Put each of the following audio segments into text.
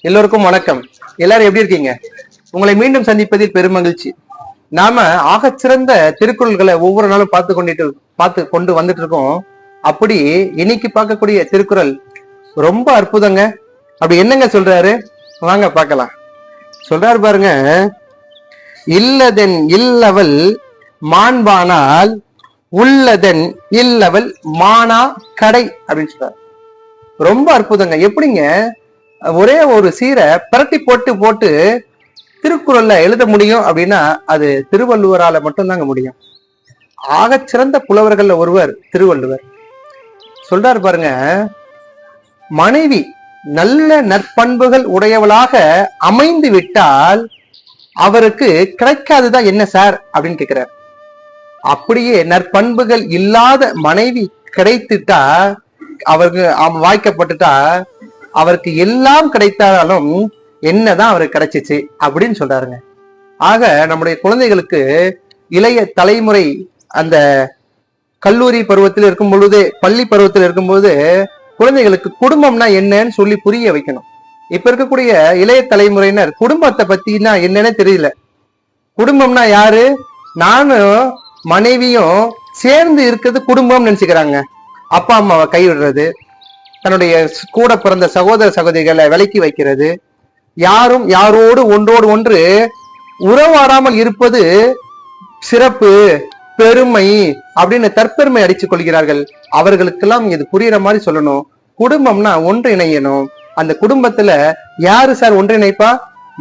எல்லோருக்கும் வணக்கம். எல்லாரும் எப்படி இருக்கீங்க? உங்களை மீண்டும் சந்திப்பதில் பெருமகிழ்ச்சி நாம ஆகச்சிறந்த திருக்குறள்களை ஒவ்வொரு நாளும் பார்த்து கொண்டுட்டு பார்த்து கொண்டு வந்துட்டு இருக்கோம். அப்படி இன்னைக்கு பார்க்கக்கூடிய திருக்குறள் ரொம்ப அற்புதங்க. அப்படி என்னங்க சொல்றாரு? வாங்க பார்க்கலாம். சொல்றாரு பாருங்க. இல்லதென் இல்லவள் மாண்பானால் உள்ளதென் இல்லவள் மானா கடை அப்படின்னு சொல்றாரு. ரொம்ப அற்புதங்க. எப்படிங்க? ஒரே ஒரு சீரை பிரட்டி போட்டு போட்டு திருக்குறள்ல எழுத முடியும் அப்படின்னா அது திருவள்ளுவரால மட்டும்தாங்க முடியும். ஆக சிறந்த புலவர்கள்ல ஒருவர் திருவள்ளுவர். சொல்றாரு பாருங்க மனைவி நல்ல நற்பண்புகள் உடையவளாக அமைந்து விட்டால் அவருக்கு கிடைக்காதுதான் என்ன சார்? அப்படின்னு கேக்குறார். அப்படியே நற்பண்புகள் இல்லாத மனைவி கிடைத்துட்டா அவருக்கு வாய்க்கப்பட்டுட்டா அவருக்கு எல்லாம் கிடைத்தாலும் என்னதான் அவருக்கு கிடைச்சிச்சு அப்படின்னு சொல்றாருங்க. ஆக நம்முடைய குழந்தைகளுக்கு இளைய தலைமுறை அந்த கல்லூரி பருவத்தில் இருக்கும் பொழுது பள்ளி பருவத்தில் இருக்கும்போது குழந்தைகளுக்கு குடும்பம்னா என்னன்னு சொல்லி புரிய வைக்கணும். இப்ப இருக்கக்கூடிய இளைய தலைமுறையினர் குடும்பத்தை பத்தினா என்னன்னு தெரியல. குடும்பம்னா யாரு? நானும் மனைவியும் சேர்ந்து இருக்கிறது குடும்பம்னு நினைச்சுக்கிறாங்க. அப்பா அம்மாவை கைவிடுறது தன்னுடைய கூட பிறந்த சகோதர சகோதரிகளை விலக்கி வைக்கிறது. யாரும் யாரோடு ஒன்றோடு ஒன்று உறவாடாமல் இருப்பது சிறப்பு பெருமை அப்படின்னு தற்பெருமை அடித்துக் கொள்கிறார்கள். அவர்களுக்கெல்லாம் இது புரியுற மாதிரி சொல்லணும். குடும்பம்னா ஒன்றிணையணும் அந்த குடும்பத்துல யாரு சார் ஒன்றிணைப்பா?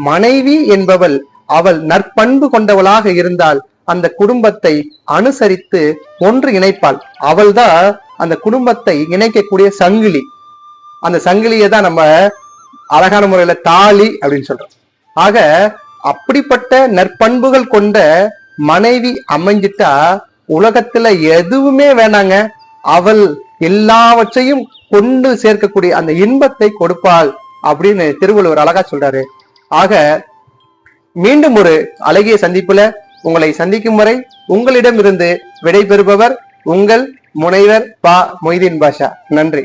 மனைவி என்பவள். அவள் நற்பண்பு கொண்டவளாக இருந்தால் அந்த குடும்பத்தை அனுசரித்து ஒன்று இணைப்பாள். அவள்தான் அந்த குடும்பத்தை இணைக்கக்கூடிய சங்கிலி. அந்த சங்கிலியை தான் நம்ம அழகான முறையில தாலி அப்படின்னு சொல்றோம். ஆக அப்படிப்பட்ட நற்பண்புகள் கொண்ட மனைவி அமைஞ்சிட்டா உலகத்துல எதுவுமே வேணாங்க. அவள் எல்லாவற்றையும் கொண்டு சேர்க்கக்கூடிய அந்த இன்பத்தை கொடுப்பாள் அப்படின்னு திருவள்ளுவர் அழகா சொல்றாரு. ஆக மீண்டும் ஒரு அழகிய சந்திப்புல உங்களை சந்திக்கும் வரை உங்களிடம் இருந்து விடைபெறுபவர் உங்கள் முனைவர் பா மொய்தீன் பாஷா. நன்றி.